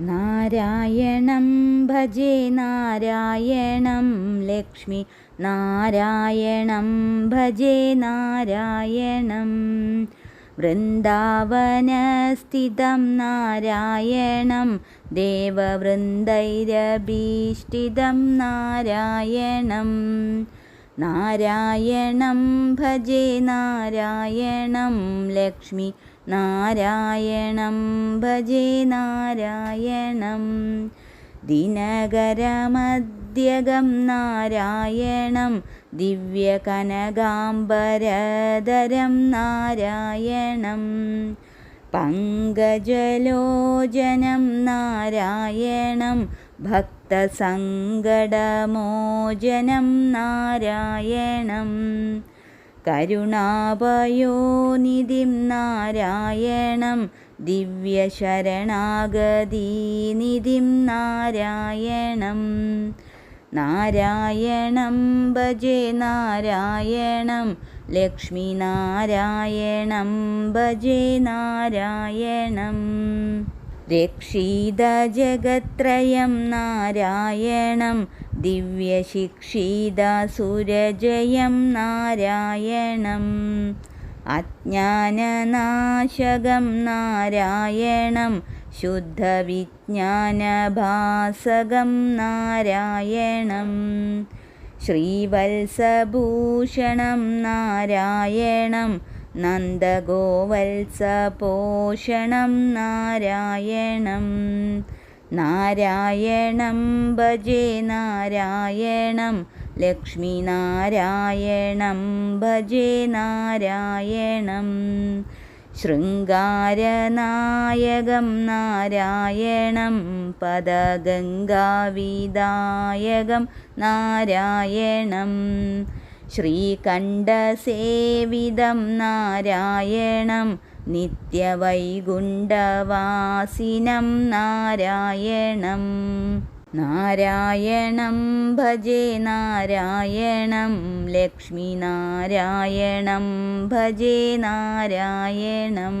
നാരായണം ഭജേ നാരായണം Lakshmi നാരായണം ഭജേ നാരായണം. വൃന്ദാവനസ്ഥിതം നാരായണം ദേവവൃന്ദൈരഭീഷ്ടിതം നാരായണം. നാരായണം ഭജേ നാരായണം Lakshmi നാരായണം ഭജേ നാരായണം. ദിനകരമദ്യകം നാരായണം ദിവ്യകനകാംബരധരം നാരായണം. പങ്കജലോചനം നാരായണം ഭക്തസങ്കടമോചനം നാരായണം. കരുണാപയോനിധിം നാരായണം. ദിവ്യശരണാഗതീനിധിം നാരായണം. നാരായണം ഭജേ നാരായണം. Lakshmi നാരായണം ഭജേ നാരായണം. രക്ഷീതജഗത്രയം നാരായണം. ദിവ്യശിക്ഷീതസുരജയം നാരായണം അജ്ഞാനനാശകം നാരായണം ശുദ്ധവിജ്ഞാനഭാസകം നാരായണം ശ്രീവത്സഭൂഷണം നാരായണം നന്ദഗോവത്സപോഷണം നാരായണം. നാരായണം ഭജേ നാരായണം. Lakshmi നാരായണം ഭജേ നാരായണം. ശൃംഗാരനായകം നാരായണം പദഗംഗാവിദായകം നാരായണം. ശ്രീകണ്ഠസേവിതം നാരായണം നിത്യവൈകുണ്ഠവാസിനം നാരായണം. നാരായണം ഭജേ നാരായണം. Lakshmi നാരായണം ഭജേ നാരായണം.